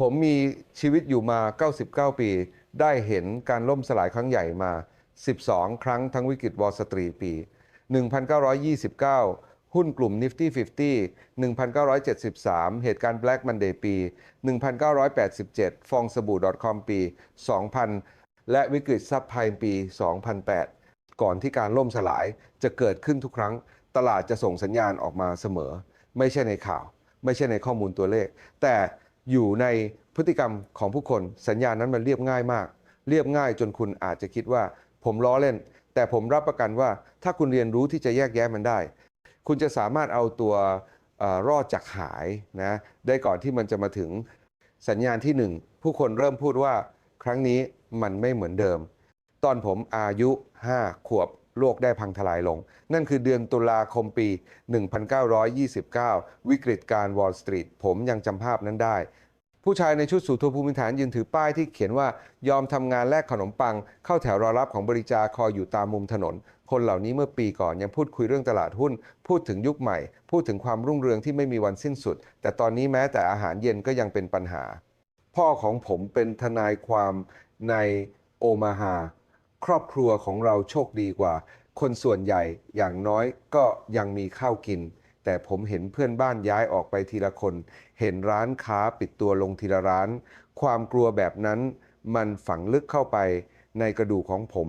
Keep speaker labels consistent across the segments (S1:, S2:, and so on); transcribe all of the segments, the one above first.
S1: ผมมีชีวิตอยู่มา 99 ปี ได้เห็นการล่มสลายครั้งใหญ่มา 12 ครั้งทั้งวิกฤตวอลสตรีปี 1929 หุ้นกลุ่ม Nifty 50 1973 เหตุการณ์ Black Monday ปี 1987 ฟองสบู่ .com ปี 2000 และวิกฤตซับไพรม์ปี 2008 ก่อนที่การล่มสลายจะเกิดขึ้นทุกครั้ง ตลาดจะส่งสัญญาณออกมาเสมอ ไม่ใช่ในข่าว ไม่ใช่ในข้อมูลตัวเลข แต่ อยู่ในพฤติกรรมของผู้คน สัญญาณนั้นมันเรียบง่ายมาก เรียบง่ายจนคุณอาจจะคิดว่า ผมล้อเล่น แต่ผมรับประกันว่าถ้าคุณเรียนรู้ที่จะแยกแยะมันได้ คุณจะสามารถเอาตัวอรอดจากหายนะได้ก่อนที่มันจะมาถึงสัญญาณที่หนึ่งผู้คนเริ่มพูดว่าครั้งนี้มันไม่เหมือนเดิม ตอนผมอายุ 5 ขวบ โลกได้พังทลายลง นั่นคือเดือนตุลาคมปี 1929 วิกฤตการวอลสตรีทผมยังจำภาพนั้นได้ ผู้ชายในชุดสูทภูมิฐานยืนถือป้ายที่เขียนว่ายอมทำงานแลกขนมปัง เข้าแถวรอรับของบริจาคอยอยู่ตามมุมถนน คนเหล่านี้เมื่อปีก่อนยังพูดคุยเรื่องตลาดหุ้น พูดถึงยุคใหม่ พูดถึงความรุ่งเรืองที่ไม่มีวันสิ้นสุด แต่ตอนนี้แม้แต่อาหารเย็นก็ยังเป็นปัญหา พ่อของผมเป็นทนายความในโอมาฮา ครอบครัวของเราโชคดีกว่า คนส่วนใหญ่อย่างน้อยก็ยังมีข้าวกิน แต่ผมเห็นเพื่อนบ้านย้ายออกไปทีละคน เห็นร้านค้าปิดตัวลงทีละร้าน ความกลัวแบบนั้น มันฝังลึกเข้าไปในกระดูกของผม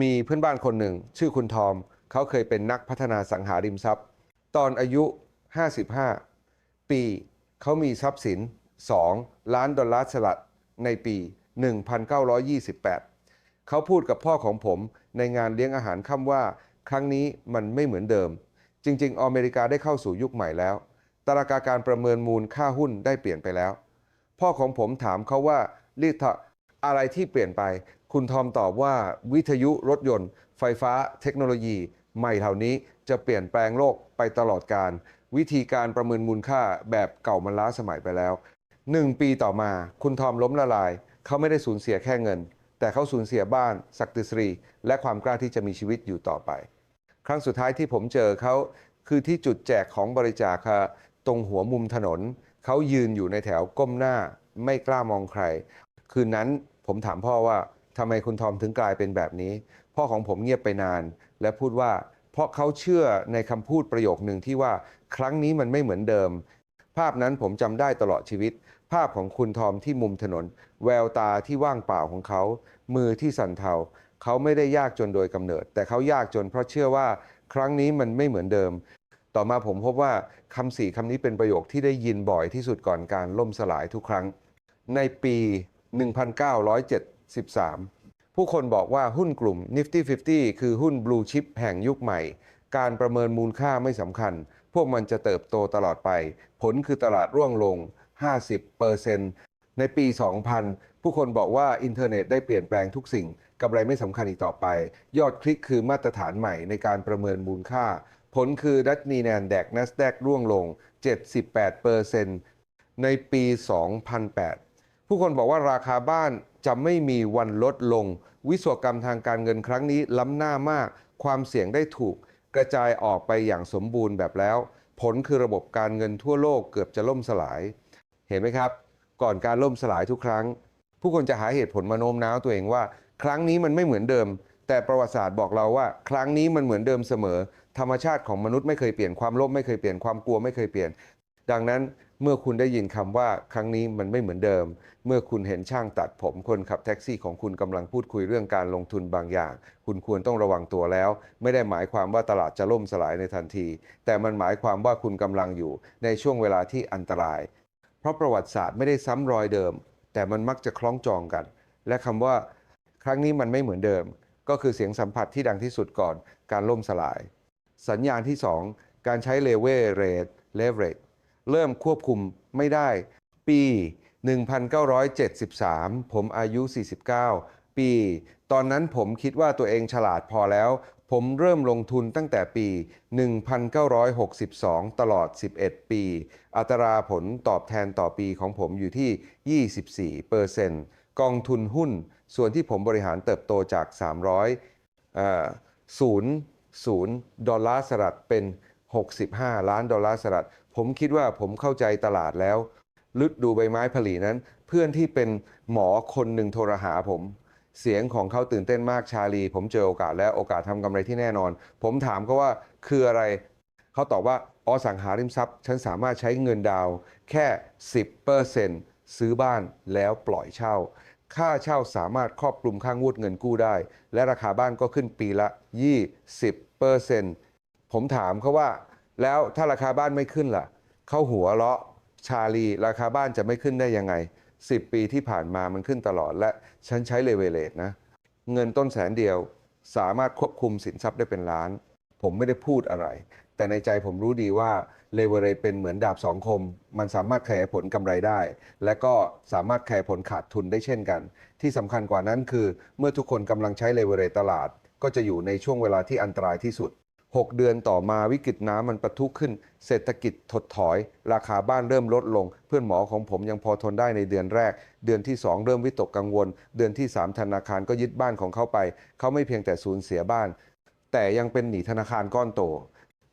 S1: มีเพื่อนบ้านคนหนึ่ง ชื่อคุณทอม เขาเคยเป็นนักพัฒนาสังหาริมทรัพย์ ตอนอายุ 55 ปีเขามีทรัพย์สิน 2 ล้านดอลลาร์สหรัฐในปี 1928 เขาพูดกับพ่อของผมในงานเลี้ยงอาหารค่ำว่า ครั้งนี้มันไม่เหมือนเดิม จริง ๆ อเมริกาได้เข้าสู่ยุคใหม่แล้วตารางการประเมินมูลค่าหุ้นได้เปลี่ยนไปแล้ว พ่อของผมถามเขาว่าลิทะอะไรที่เปลี่ยนไป คุณทอมตอบว่าวิทยุรถยนต์ ไฟฟ้า เทคโนโลยี ใหม่เหล่านี้จะเปลี่ยนแปลงโลกไปตลอดการ วิธีการประเมินมูลค่าแบบเก่ามันล้าสมัยไปแล้วหนึ่งปีต่อมา คุณทอมล้มละลาย เขาไม่ได้สูญเสียแค่เงิน แต่เขาสูญเสียบ้านศักดิ์ศรี และความกล้าที่จะมีชีวิตอยู่ต่อไป ครั้งสุดท้ายที่ผมเจอเขาคือที่จุดแจกของบริจาคตรงหัวมุมถนน เขายืนอยู่ในแถวก้มหน้า ไม่กล้ามองใคร คืนนั้นผมถามพ่อว่าทำไมคุณทอมถึงกลายเป็นแบบนี้ พ่อของผมเงียบไปนาน และพูดว่า เพราะเขาเชื่อในคำพูดประโยคหนึ่งที่ว่า ครั้งนี้มันไม่เหมือนเดิม ภาพนั้นผมจำได้ตลอดชีวิต ภาพของคุณทอมที่มุมถนน แววตาที่ว่างเปล่าของเขา มือที่สั่นเทาเขาไม่ได้ยากจนโดยกำเนิด แต่เขายากจนเพราะเชื่อว่าครั้งนี้มันไม่เหมือนเดิม ต่อมาผมพบว่าคำสี่คำนี้เป็นประโยคที่ได้ยินบ่อยที่สุดก่อนการล่มสลายทุกครั้ง ในปี 1973 ผู้คนบอกว่าหุ้นกลุ่ม Nifty 50 คือหุ้น Blue Chip แห่งยุคใหม่ การประเมินมูลค่าไม่สำคัญ พวกมันจะเติบโตตลอดไป ผลคือตลาดร่วงลง 50%ในปี 2000 ผู้คนบอกว่าอินเทอร์เน็ตได้เปลี่ยนแปลงทุกสิ่งกำไรไม่สำคัญอีกต่อไป ยอดคลิกคือมาตรฐานใหม่ในการประเมินมูลค่า ผลคือดัชนีแนนแดกนัสแดกร่วงลง 78%ในปี 2008 ผู้คนบอกว่าราคาบ้านจะไม่มีวันลดลง วิศวกรรมทางการเงินครั้งนี้ล้ำหน้ามาก ความเสี่ยงได้ถูกกระจายออกไปอย่างสมบูรณ์แบบแล้ว ผลคือระบบการเงินทั่วโลกเกือบจะล่มสลาย เห็นไหมครับ ก่อนการล่มสลายทุกครั้ง ผู้คนจะหาเหตุผลมาโน้มน้าวตัวเองว่า ครั้งนี้มันไม่เหมือนเดิม แต่ประวัติศาสตร์บอกเราว่า ครั้งนี้มันเหมือนเดิมเสมอ ธรรมชาติของมนุษย์ไม่เคยเปลี่ยนความโลภไม่เคยเปลี่ยนความกลัวไม่เคยเปลี่ยน ดังนั้นเมื่อคุณได้ยินคำว่าครั้งนี้มันไม่เหมือนเดิม เมื่อคุณเห็นช่างตัดผมคนขับแท็กซี่ของคุณกำลังพูดคุยเรื่องการลงทุนบางอย่าง คุณควรต้องระวังตัวแล้ว ไม่ได้หมายความว่าตลาดจะล่มสลายในทันที แต่มันหมายความว่าคุณกำลังอยู่ในช่วงเวลาที่อันตราย ราะประวัติศาสตร์ไม่ได้ซ้ำรอยเดิม แต่มันมักจะคล้องจองกัน และคำว่าครั้งนี้มันไม่เหมือนเดิม ก็คือเสียงสัมผัสที่ดังที่สุดก่อนการล่มสลาย สัญญาณที่ 2 การใช้เลเวเรทเลเวรเริ่มควบคุมไม่ได้ ปี 1973 ผมอายุ 49 ปี ตอนนั้นผมคิดว่าตัวเองฉลาดพอแล้ว ผมเริ่มลงทุนตั้งแต่ปี 1962 ตลอด 11 ปี อัตราผลตอบแทนต่อปีของผมอยู่ที่ 24%กองทุนหุ้น ส่วนที่ผมบริหารเติบโตจาก 300ศูนย์ศูนย์ดอลลาร์สหรัฐเป็น 65 ล้านดอลลาร์สหรัฐผมคิดว่าผมเข้าใจตลาดแล้วฤดูใบไม้ผลีนั้น เพื่อนที่เป็นหมอคนหนึ่งโทรหาผม เสียงของเขาตื่นเต้นมากชาลี ผมเจอโอกาสแล้วโอกาสทำกำไรที่แน่นอน ผมถามเขาว่าคืออะไร เขาตอบว่าอสังหาริมทรัพย์ ฉันสามารถใช้เงินดาวแค่ 10%ซื้อบ้านแล้วปล่อยเช่า ค่าเช่าสามารถครอบคลุมค่างวดเงินกู้ได้ และราคาบ้านก็ขึ้นปีละ 20%ผมถามเขาว่า แล้วถ้าราคาบ้านไม่ขึ้นล่ะ เขาหัวเราะชาลี ราคาบ้านจะไม่ขึ้นได้ยังไง 10 ปีที่ผ่านมามันขึ้นตลอด และฉันใช้เลเวลเลตนะเงินต้นแสนเดียวสามารถควบคุมสินทรัพย์ได้เป็นล้าน ผมไม่ได้พูดอะไร แต่ในใจผมรู้ดีว่าเลเวลเลตเป็นเหมือนดาบสองคม มันสามารถขยายผลกำไรได้ และก็สามารถขยายผลขาดทุนได้เช่นกัน ที่สำคัญกว่านั้นคือ เมื่อทุกคนกำลังใช้เลเวลเลตตลาด ก็จะอยู่ในช่วงเวลาที่อันตรายที่สุด 6 เดือนต่อมาวิกฤตน้ำมันประทุขึ้น เศรษฐกิจถดถอย ราคาบ้านเริ่มลดลง เพื่อนหมอของผมยังพอทนได้ในเดือนแรก เดือนที่ 2 เริ่มวิตกกังวล เดือนที่ 3 ธนาคารก็ยึดบ้านของเขาไป เขาไม่เพียงแต่สูญเสียบ้าน แต่ยังเป็นหนี้ธนาคารก้อนโต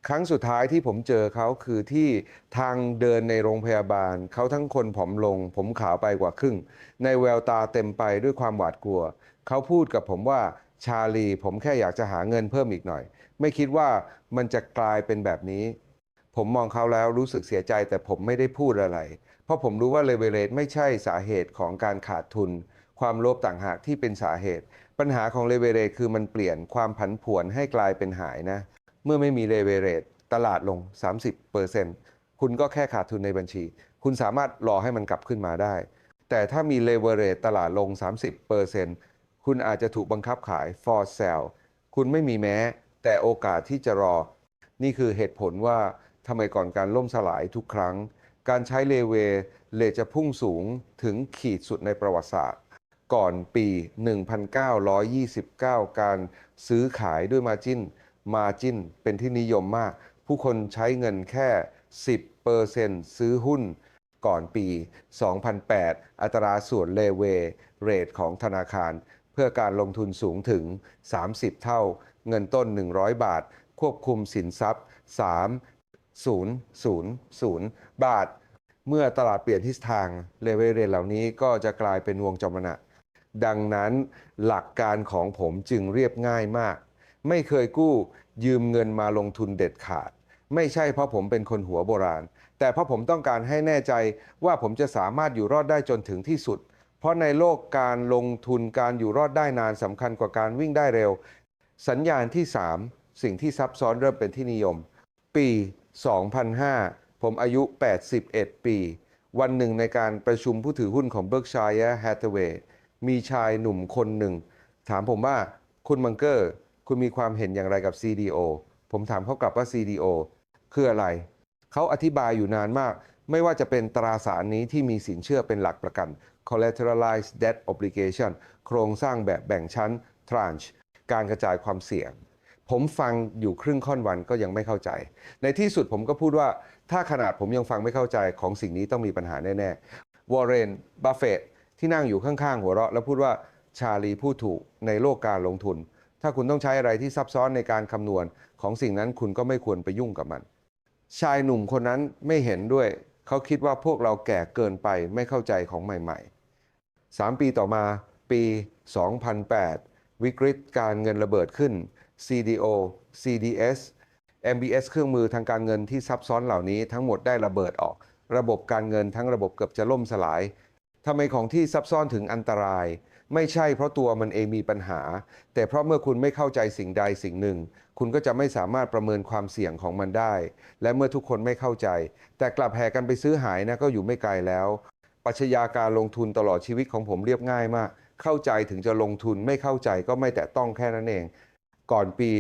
S1: ครั้งสุดท้ายที่ผมเจอเขาคือที่ทางเดินในโรงพยาบาล เขาทั้งคนผอมลง ผมขาวไปกว่าครึ่ง ในแววตาเต็มไปด้วยความหวาดกลัว เขาพูดกับผมว่าชาลี ผมแค่อยากจะหาเงินเพิ่มอีกหน่อย ไม่คิดว่ามันจะกลายเป็นแบบนี้ ผมมองเขาแล้วรู้สึกเสียใจแต่ผมไม่ได้พูดอะไร เพราะผมรู้ว่าเลเวลเลตไม่ใช่สาเหตุของการขาดทุน ความโลภต่างหากที่เป็นสาเหตุ ปัญหาของเลเวลเลตคือมันเปลี่ยนความผันผวนให้กลายเป็นหายนะ เมื่อไม่มีเลเวลเลตตลาดลง 30%คุณก็แค่ขาดทุนในบัญชี คุณสามารถรอให้มันกลับขึ้นมาได้ แต่ถ้ามีเลเวลเลตตลาดลง 30%คุณอาจจะถูกบังคับขาย for sale คุณไม่มีแม้ แต่โอกาสที่จะรอ นี่คือเหตุผลว่าทำไมก่อนการล่มสลายทุกครั้ง การใช้เลเวลเลจะพุ่งสูงถึงขีดสุดในประวัติศาสตร์ ก่อนปี 1929 การซื้อขายด้วยมาจินมาจินเป็นที่นิยมมาก ผู้คนใช้เงินแค่ 10%ซื้อหุ้น ก่อนปี 2008 อัตราส่วนเลเวเรทของธนาคาร เพื่อการลงทุนสูงถึง 30 เท่า เงินต้น 100 บาท ควบคุมสินทรัพย์ 3,000 บาท เมื่อตลาดเปลี่ยนทิศทางเลเวเรทเหล่านี้ก็จะกลายเป็นวงจรมนะดังนั้นหลักการของผมจึงเรียบง่ายมาก ไม่เคยกู้ยืมเงินมาลงทุนเด็ดขาด ไม่ใช่เพราะผมเป็นคนหัวโบราณ แต่เพราะผมต้องการให้แน่ใจว่าผมจะสามารถอยู่รอดได้จนถึงที่สุด เพราะในโลกการลงทุนการอยู่รอดได้นานสำคัญกว่าการวิ่งได้เร็ว สัญญาณที่ 3 สิ่งที่ซับซ้อนเริ่มเป็นที่นิยม ปี 2005 ผมอายุ 81 ปี วันหนึ่งในการประชุมผู้ถือหุ้นของ Berkshire Hathaway มีชายหนุ่มคนหนึ่ง ถามผมว่าคุณมังเกอร์ คุณมีความเห็นอย่างไรกับ CDO ผมถามเขากลับว่า CDO คืออะไร เขาอธิบายอยู่นานมาก ไม่ว่าจะเป็นตราสารนี้ที่มีสินเชื่อเป็นหลักประกัน collateralized debt obligation โครงสร้างแบบแบ่งชั้น tranche การกระจายความเสี่ยง ผมฟังอยู่ครึ่งค่อนวันก็ยังไม่เข้าใจ ในที่สุดผมก็พูดว่าถ้าขนาดผมยังฟังไม่เข้าใจของสิ่งนี้ต้องมีปัญหาแน่ๆวอร์เรนบัฟเฟตที่นั่งอยู่ข้างๆหัวเราะ แล้วพูดว่าชาลีพูดถูกในโลกการลงทุน ถ้าคุณต้องใช้อะไรที่ซับซ้อนในการคำนวณ ของสิ่งนั้นคุณก็ไม่ควรไปยุ่งกับมัน ชายหนุ่มคนนั้นไม่เห็นด้วย เขาคิดว่าพวกเราแก่เกินไปไม่เข้าใจของใหม่ๆ 3 ปีต่อมาปี 2008 วิกฤตการเงินระเบิดขึ้น CDO CDS MBS เครื่องมือทางการเงินที่ซับซ้อนเหล่านี้ทั้งหมดได้ระเบิดออก ระบบการเงินทั้งระบบเกือบจะล่มสลายทำไมของที่ซับซ้อนถึงอันตราย ไม่ใช่เพราะตัวมันเองมีปัญหา แต่เพราะเมื่อคุณไม่เข้าใจสิ่งใดสิ่งหนึ่ง คุณก็จะไม่สามารถประเมินความเสี่ยงของมันได้ และเมื่อทุกคนไม่เข้าใจ แต่กลับแห่กันไปซื้อหายนะก็อยู่ไม่ไกลแล้ว ปัชญาการลงทุนตลอดชีวิตของผมเรียบง่ายมาก เข้าใจถึงจะลงทุนไม่เข้าใจก็ไม่แตะต้องแค่นั้นเอง ก่อนปี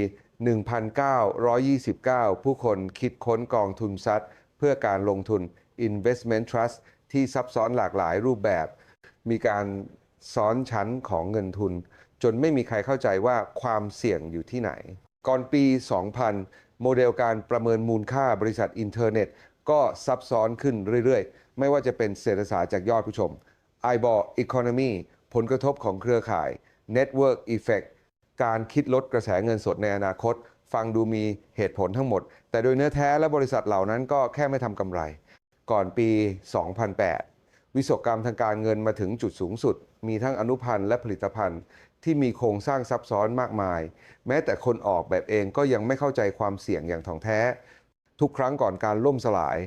S1: 1929 ผู้คนคิดค้นกองทุนซัดเพื่อการลงทุน Investment Trust ที่ซับซ้อนหลากหลายรูปแบบ มีการซ้อนชั้นของเงินทุน จนไม่มีใครเข้าใจว่าความเสี่ยงอยู่ที่ไหน ก่อนปี 2000 โมเดลการประเมินมูลค่าบริษัทอินเทอร์เน็ต ก็ซับซ้อนขึ้นเรื่อยๆ ไม่ว่าจะเป็นเศรษฐศาสตร์จากยอดผู้ชม IBOR Economy ผลกระทบของเครือข่าย Network Effect การคิดลดกระแสเงินสดในอนาคต ฟังดูมีเหตุผลทั้งหมด แต่โดยเนื้อแท้และบริษัทเหล่านั้นก็แค่ไม่ทำกำไร ก่อนปี 2008 วิศวกรรมทางการเงินมาถึงจุดสูงสุด มีทั้งอนุพันธ์และผลิตภัณฑ์ ที่มีโครงสร้างซับซ้อนมากมาย แม้แต่คนออกแบบเองก็ยังไม่เข้าใจความเสี่ยงอย่างถ่องแท้ ทุกครั้งก่อนการล่มสลาย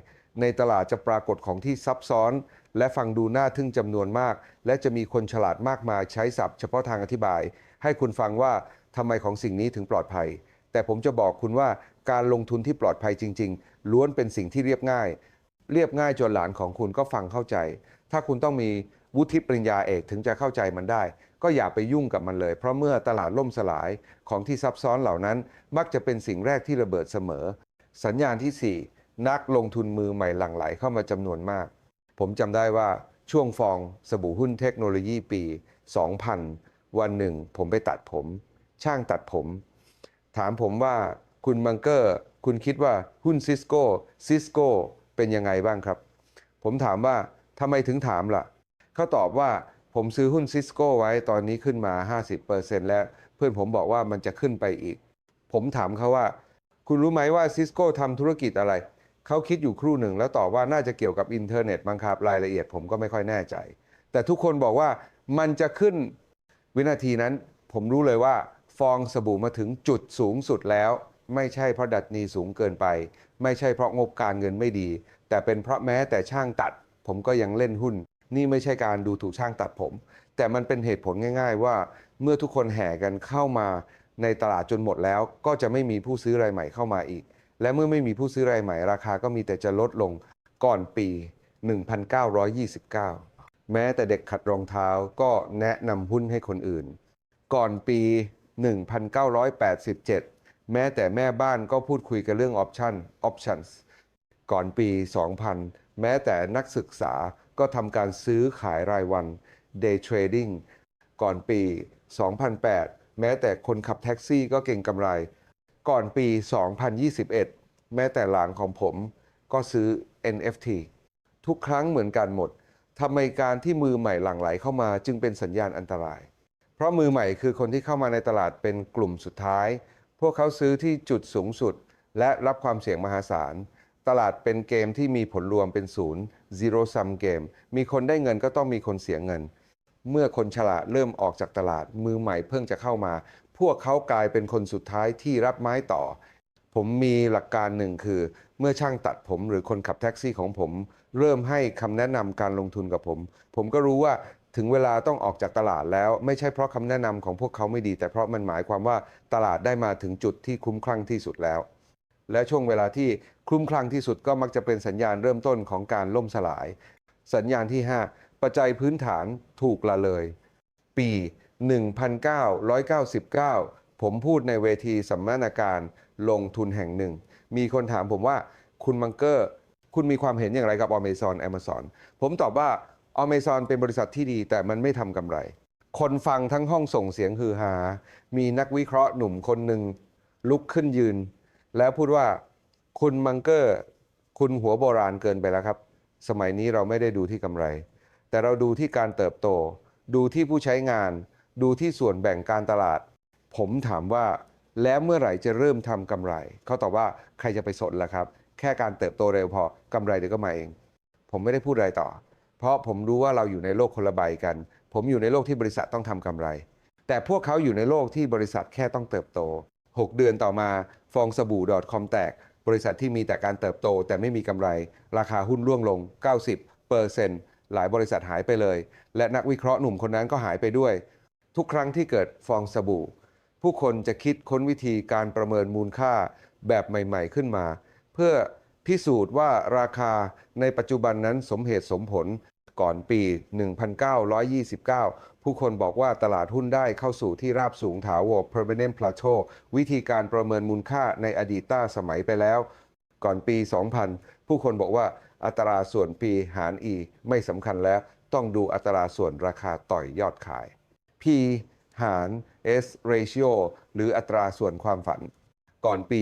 S1: ในตลาดจะปรากฏของที่ซับซ้อน และฟังดูน่าทึ่งจำนวนมาก และจะมีคนฉลาดมากมายใช้ศัพท์เฉพาะทางอธิบาย ให้คุณฟังว่าทำไมของสิ่งนี้ถึงปลอดภัย แต่ผมจะบอกคุณว่าการลงทุนที่ปลอดภัยจริง ๆ ล้วนเป็นสิ่งที่เรียบง่าย เรียบง่ายจนหลานของคุณก็ฟังเข้าใจ ถ้าคุณต้องมีวุฒิปริญญาเอกถึงจะเข้าใจมันได้ ก็อย่าไปยุ่งกับมันเลย เพราะเมื่อตลาดล่มสลายของที่ซับซ้อนเหล่านั้น มักจะเป็นสิ่งแรกที่ระเบิดเสมอ สัญญาณที่ 4 นักลงทุนมือใหม่หลั่งไหลเข้ามาจำนวนมาก ผมจำได้ว่าช่วงฟองสบู่หุ้นเทคโนโลยีปี 2000 วันหนึ่ง ผมไปตัดผม ช่างตัดผม ถามผมว่าคุณมังเกอร์ คุณคิดว่าหุ้นซิสโก้ซิสโก้เป็นยังไงบ้างครับ ผมถามว่าทำไมถึงถามล่ะ เขาตอบว่าผมซื้อหุ้นซิสโก้ไว้ตอนนี้ขึ้นมา 50%แล้ว เพื่อนผมบอกว่ามันจะขึ้นไปอีก ผมถามเขาว่า คุณรู้ไหมว่าซิสโก้ทำธุรกิจอะไร เขาคิดอยู่ครู่หนึ่งแล้วตอบว่าน่าจะเกี่ยวกับอินเทอร์เน็ตมั้งครับรายละเอียดผมก็ไม่ค่อยแน่ใจ แต่ทุกคนบอกว่ามันจะขึ้นวินาทีนั้น ผมรู้เลยว่า ฟองสบู่มาถึงจุดสูงสุดแล้ว ไม่ใช่เพราะดัชนีสูงเกินไป ไม่ใช่เพราะงบการเงินไม่ดี แต่เป็นเพราะแม้แต่ช่างตัด ผมก็ยังเล่นหุ้น นี่ไม่ใช่การดูถูกช่างตัดผม แต่มันเป็นเหตุผลง่าย ๆ ว่าเมื่อทุกคนแห่กันเข้ามาในตลาดจนหมดแล้วก็จะไม่มีผู้ซื้อรายใหม่เข้ามาอีก และเมื่อไม่มีผู้ซื้อรายใหม่ราคาก็มีแต่จะลดลงก่อนปี 1929 แม้แต่เด็กขัดรองเท้าก็แนะนำหุ้นให้คนอื่น ก่อนปี 1987 แม้แต่แม่บ้านก็พูดคุยกันเรื่อง option options ก่อนปี 2000 แม้แต่นักศึกษาก็ทำการซื้อขายรายวัน day trading ก่อนปี 2008 แม้แต่คนขับแท็กซี่ก็เก่งกำไร ก่อนปี 2021 แม้แต่หลานของผมก็ซื้อ NFT ทุกครั้งเหมือนกันหมดทำไมการที่มือใหม่หลั่งไหลเข้ามาจึงเป็นสัญญาณอันตราย เพราะมือใหม่คือคนที่เข้ามาในตลาดเป็นกลุ่มสุดท้าย พวกเขาซื้อที่จุดสูงสุด และรับความเสี่ยงมหาศาล ตลาดเป็นเกมที่มีผลรวมเป็นศูนย์ zero sum game มีคนได้เงินก็ต้องมีคนเสียเงิน เมื่อคนฉลาดเริ่มออกจากตลาด มือใหม่เพิ่งจะเข้ามา พวกเขากลายเป็นคนสุดท้ายที่รับไม้ต่อ ผมมีหลักการหนึ่งคือ เมื่อช่างตัดผมหรือคนขับแท็กซี่ของผม เริ่มให้คำแนะนำการลงทุนกับผม ผมก็รู้ว่าถึงเวลาต้องออกจากตลาดแล้วไม่ใช่เพราะคำแนะนำของพวกเขาไม่ดี แต่เพราะมันหมายความว่าตลาดได้มาถึงจุดที่คุ้มคลั่งที่สุดแล้ว และช่วงเวลาที่คุ้มคลั่งที่สุดก็มักจะเป็นสัญญาณเริ่มต้นของการล่มสลาย สัญญาณที่ 5 ปัจจัยพื้นฐานถูกละเลย ปี 1999 ผมพูดในเวทีสัมมนาการลงทุนแห่งหนึ่ง มีคนถามผมว่าคุณมังเกอร์คุณมีความเห็นอย่างไรกับ Amazon Amazon ผมตอบว่า Amazon เป็นบริษัทที่ดีแต่มันไม่ทำกำไร คนฟังทั้งห้องส่งเสียงฮือฮา มีนักวิเคราะห์หนุ่มคนหนึ่งลุกขึ้นยืน แล้วพูดว่าคุณมังเกอร์คุณหัวโบราณเกินไปแล้วครับ สมัยนี้เราไม่ได้ดูที่กำไร แต่เราดูที่การเติบโต ดูที่ผู้ใช้งาน ดูที่ส่วนแบ่งการตลาด ผมถามว่าแล้วเมื่อไหร่จะเริ่มทำกำไร เขาตอบว่าใครจะไปสนล่ะครับ แค่การเติบโตเร็วพอกำไรเดี๋ยวก็มาเอง ผมไม่ได้พูดอะไรต่อ เพราะผมรู้ว่าเราอยู่ในโลกคนละใบกัน ผมอยู่ในโลกที่บริษัทต้องทำกำไร แต่พวกเขาอยู่ในโลกที่บริษัทแค่ต้องเติบโต 6 เดือนต่อมาฟองสบู่ .com แตกบริษัทที่มีแต่การเติบโตแต่ไม่มีกำไร ราคาหุ้นร่วงลง 90เปอร์เซ็นต์หลายบริษัทหายไปเลย และนักวิเคราะห์หนุ่มคนนั้นก็หายไปด้วย ทุกครั้งที่เกิดฟองสบู่ ผู้คนจะคิดค้นวิธีการประเมินมูลค่าแบบใหม่ ๆขึ้นมา เพื่อพิสูจน์ว่าราคาในปัจจุบันนั้นสมเหตุสมผลก่อนปี 1929 ผู้คนบอกว่าตลาดหุ้นได้เข้าสู่ที่ราบสูงถาวร permanent plateau วิธีการประเมินมูลค่าในอดีตต้าสมัยไปแล้ว ก่อนปี 2000 ผู้คนบอกว่าอัตราส่วน P หาร E ไม่สำคัญแล้ว ต้องดูอัตราส่วนราคาต่อยยอดขาย หาร S ratio หรืออัตราส่วนความฝัน ก่อนปี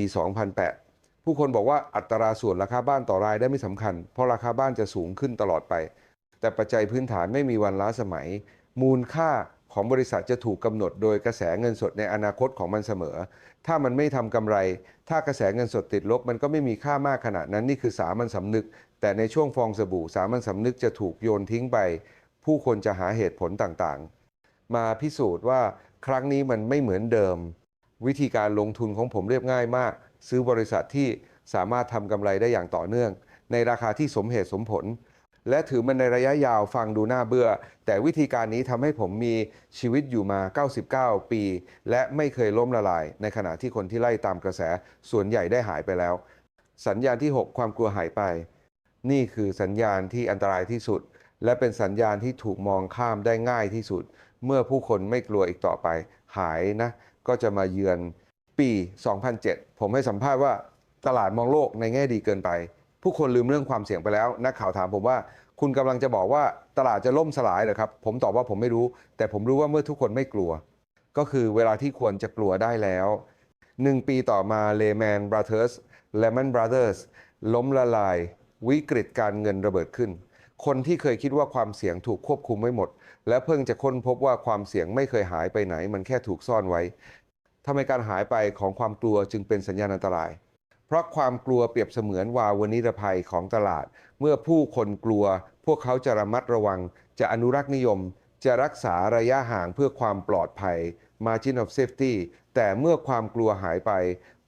S1: 2008 ผู้คนบอกว่าอัตราส่วนราคาบ้านต่อรายได้ไม่สำคัญ เพราะราคาบ้านจะสูงขึ้นตลอดไป แต่ปัจจัยพื้นฐานไม่มีวันล้าสมัย มูลค่าของบริษัทจะถูกกำหนดโดยกระแสเงินสดในอนาคตของมันเสมอ ถ้ามันไม่ทำกำไร ถ้ากระแสเงินสดติดลบ มันก็ไม่มีค่ามากขนาดนั้นนี่คือสามัญสำนึก แต่ในช่วงฟองสบู่สามัญสำนึกจะถูกโยนทิ้งไป ผู้คนจะหาเหตุผลต่างๆ มาพิสูจน์ว่าครั้งนี้มันไม่เหมือนเดิม วิธีการลงทุนของผมเรียบง่ายมาก ซื้อบริษัทที่สามารถทำกำไรได้อย่างต่อเนื่อง ในราคาที่สมเหตุสมผล และถือมันในระยะยาวฟังดูน่าเบื่อ แต่วิธีการนี้ทำให้ผมมีชีวิตอยู่มา 99 ปี และไม่เคยล้มละลาย ในขณะที่คนที่ไล่ตามกระแสส่วนใหญ่ได้หายไปแล้ว สัญญาณที่ 6 ความกลัวหายไป นี่คือสัญญาณที่อันตรายที่สุด และเป็นสัญญาณที่ถูกมองข้ามได้ง่ายที่สุด เมื่อผู้คนไม่กลัวอีกต่อไป หายนะ ก็จะมาเยือนปี 2007 ผมให้สัมภาษณ์ว่าตลาดมองโลกในแง่ดีเกินไป ผู้คนลืมเรื่องความเสี่ยงไปแล้ว นักข่าวถามผมว่า คุณกำลังจะบอกว่าตลาดจะล่มสลายเหรอครับ ผมตอบว่าผมไม่รู้ แต่ผมรู้ว่าเมื่อทุกคนไม่กลัว ก็คือเวลาที่ควรจะกลัวได้แล้วหนึ่งปีต่อมาเลแมนบราเธอร์สเลมอนบราเธอร์สล้มละลาย วิกฤตการเงินระเบิดขึ้น คนที่เคยคิดว่าความเสี่ยงถูกควบคุมไม่หมด และเพิ่งจะค้นพบว่าความเสี่ยงไม่เคยหายไปไหน มันแค่ถูกซ่อนไว้ทำไมการหายไปของความกลัวจึงเป็นสัญญาณอันตราย เพราะความกลัวเปรียบเสมือนวาวนิรภัยของตลาด เมื่อผู้คนกลัว พวกเขาจะระมัดระวัง จะอนุรักษ์นิยม จะรักษาระยะห่างเพื่อความปลอดภัย margin of safety แต่เมื่อความกลัวหายไป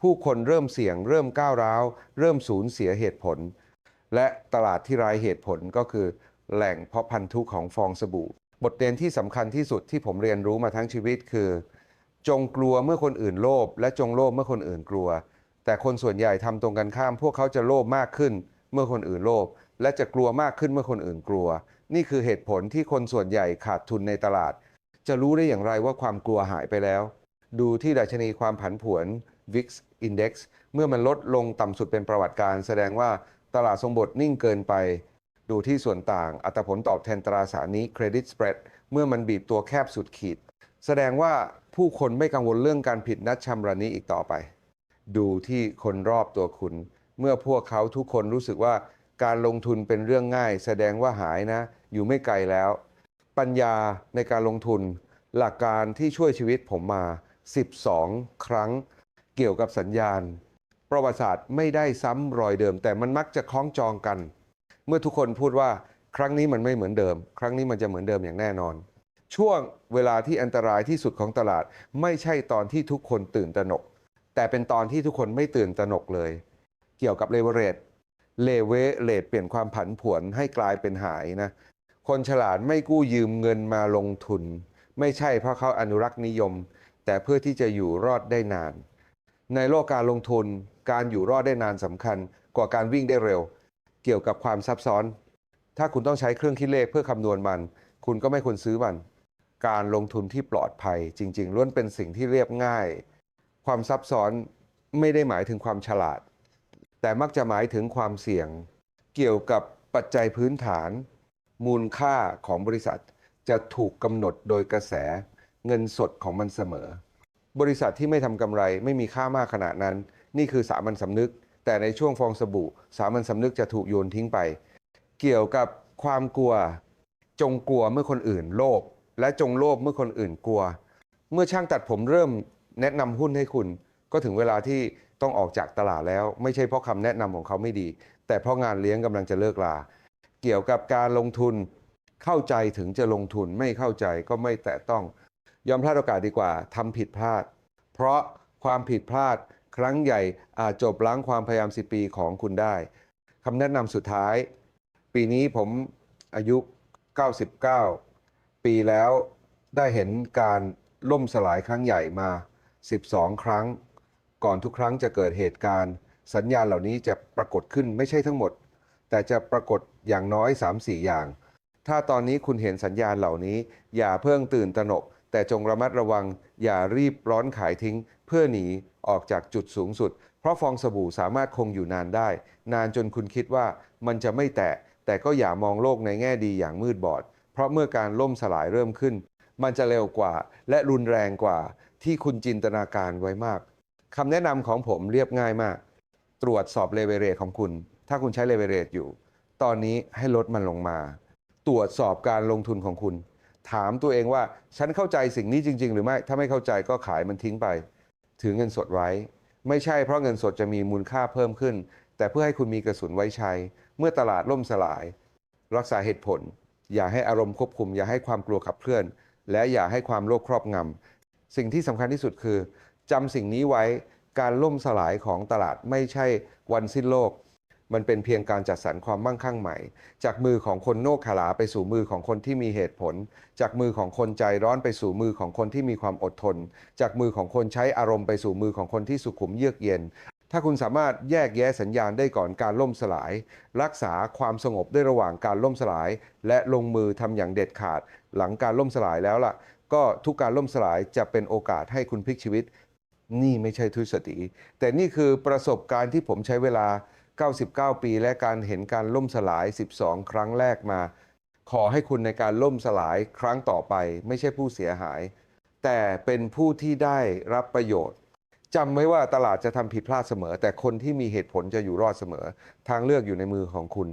S1: ผู้คนเริ่มเสี่ยง เริ่มก้าวร้าว เริ่มสูญเสียเหตุผล และตลาดที่ไร้เหตุผลก็คือ แหล่งเพาะพันธุของฟองสบู่ บทเรียนที่สำคัญที่สุดที่ผมเรียนรู้มาทั้งชีวิตคือ จงกลัวเมื่อคนอื่นโลภและจงโลภเมื่อคนอื่นกลัว แต่คนส่วนใหญ่ทำตรงกันข้าม พวกเขาจะโลภมากขึ้น เมื่อคนอื่นโลภและจะกลัวมากขึ้นเมื่อคนอื่นกลัว นี่คือเหตุผลที่คนส่วนใหญ่ขาดทุนในตลาด จะรู้ได้อย่างไรว่าความกลัวหายไปแล้ว ดูที่ดัชนีความผันผวน VIX Index เมื่อมันลดลงต่ำสุดเป็นประวัติการ แสดงว่าตลาดทรงบทนิ่งเกินไป ดูที่ส่วนต่าง อัตราผลตอบแทนตราสารนี้ Credit Spread เมื่อมันบีบตัวแคบสุดขีด แสดงว่าผู้คนไม่กังวลเรื่องการผิดนัดชำระนี้อีกต่อไป ดูที่คนรอบตัวคุณ เมื่อพวกเขาทุกคนรู้สึกว่าการลงทุนเป็นเรื่องง่าย แสดงว่าหายนะ อยู่ไม่ไกลแล้ว ปัญญาในการลงทุน หลักการที่ช่วยชีวิตผมมา 12 ครั้ง เกี่ยวกับสัญญาณ ประวัติศาสตร์ไม่ได้ซ้ำรอยเดิม แต่มันมักจะคล้องจองกัน เมื่อทุกคนพูดว่าครั้งนี้มันไม่เหมือนเดิม ครั้งนี้มันจะเหมือนเดิมอย่างแน่นอน ช่วงเวลาที่อันตรายที่สุดของตลาด ไม่ใช่ตอนที่ทุกคนตื่นตระหนก แต่เป็นตอนที่ทุกคนไม่ตื่นตระหนกเลย เกี่ยวกับเลเวอเรตเลเวเรตเปลี่ยนความผันผวนให้กลายเป็นหายนะ คนฉลาดไม่กู้ยืมเงินมาลงทุน ไม่ใช่เพราะเขาอนุรักษ์นิยม แต่เพื่อที่จะอยู่รอดได้นาน ในโลกการลงทุนการอยู่รอดได้นานสำคัญกว่าการวิ่งได้เร็ว เกี่ยวกับความซับซ้อน ถ้าคุณต้องใช้เครื่องคิดเลขเพื่อคำนวณมัน คุณก็ไม่ควรซื้อมัน การลงทุนที่ปลอดภัยจริง ๆล้วนเป็นสิ่งที่เรียบง่าย ความซับซ้อนไม่ได้หมายถึงความฉลาด แต่มักจะหมายถึงความเสี่ยง เกี่ยวกับปัจจัยพื้นฐาน มูลค่าของบริษัท จะถูกกำหนดโดยกระแส เงินสดของมันเสมอ บริษัทที่ไม่ทำกำไรไม่มีค่ามากขนาดนั้น นี่คือสามัญสำนึก แต่ในช่วงฟองสบู่ สามัญสำนึกจะถูกโยนทิ้งไป เกี่ยวกับความกลัว จงกลัวเมื่อคนอื่นโลภและจงโลภเมื่อคนอื่นกลัว เมื่อช่างตัดผมเริ่มแนะนำหุ้นให้คุณ ก็ถึงเวลาที่ต้องออกจากตลาดแล้ว ไม่ใช่เพราะคำแนะนำของเขาไม่ดี แต่เพราะงานเลี้ยงกำลังจะเลิกลา เกี่ยวกับการลงทุนเข้าใจถึงจะลงทุนไม่เข้าใจก็ไม่แตะต้อง ยอมพลาดโอกาสดีกว่าทำผิดพลาด เพราะความผิดพลาด ครั้งใหญ่อาจจบล้างความพยายามสิปีของคุณได้คำแนะนำสุดท้าย ปีนี้ผมอายุ 99 ปีแล้วได้เห็นการล่มสลายครั้งใหญ่มา 12 ครั้ง ก่อนทุกครั้งจะเกิดเหตุการณ์ สัญญาณเหล่านี้จะปรากฏขึ้นไม่ใช่ทั้งหมด แต่จะปรากฏอย่างน้อย 3-4 อย่าง ถ้าตอนนี้คุณเห็นสัญญาณเหล่านี้ อย่าเพิ่งตื่นตระหนก แต่จงระมัดระวัง อย่ารีบร้อนขายทิ้ง เพื่อหนีออกจากจุดสูงสุด เพราะฟองสบู่สามารถคงอยู่นานได้ นานจนคุณคิดว่ามันจะไม่แตะ แต่ก็อย่ามองโลกในแง่ดีอย่างมืดบอด เพราะเมื่อการล่มสลายเริ่มขึ้น มันจะเร็วกว่า และรุนแรงกว่าที่คุณจินตนาการไว้มากคำแนะนำของผมเรียบง่ายมาก ตรวจสอบเลเวเรทของคุณ ถ้าคุณใช้เลเวเรทอยู่ ตอนนี้ให้ลดมันลงมา ตรวจสอบการลงทุนของคุณ ถามตัวเองว่าฉันเข้าใจสิ่งนี้จริง ๆ หรือไม่ ถ้าไม่เข้าใจก็ขายมันทิ้งไป ถือเงินสดไว้ ไม่ใช่เพราะเงินสดจะมีมูลค่าเพิ่มขึ้น แต่เพื่อให้คุณมีกระสุนไว้ใช้ เมื่อตลาดล่มสลาย รักษาเหตุผล อย่าให้อารมณ์ควบคุม อย่าให้ความกลัวขับเคลื่อน และอย่าให้ความโลภครอบงำสิ่งที่สำคัญที่สุดคือจำสิ่งนี้ไว้การล่มสลายของตลาดไม่ใช่วันสิ้นโลก มันเป็นเพียงการจัดสรรความมั่งคั่งใหม่ จากมือของคนโง่ขลาไปสู่มือของคนที่มีเหตุผล จากมือของคนใจร้อนไปสู่มือของคนที่มีความอดทน จากมือของคนใช้อารมณ์ไปสู่มือของคนที่สุขุมเยือกเย็น ถ้าคุณสามารถแยกแยะสัญญาณได้ก่อนการล่มสลาย รักษาความสงบได้ระหว่างการล่มสลาย และลงมือทำอย่างเด็ดขาด หลังการล่มสลายแล้วล่ะ ก็ทุกการล่มสลายจะเป็นโอกาสให้คุณพลิกชีวิต นี่ไม่ใช่ทฤษฎีแต่นี่คือประสบการณ์ที่ผมใช้เวลา 99 ปีและการเห็นการล่มสลาย 12 ครั้งแรกมา ขอให้คุณในการล่มสลายครั้งต่อไป ไม่ใช่ผู้เสียหาย แต่เป็นผู้ที่ได้รับประโยชน์จำไว้ว่าตลาดจะทำผิดพลาดเสมอ แต่คนที่มีเหตุผลจะอยู่รอดเสมอ ทางเลือกอยู่ในมือของคุณ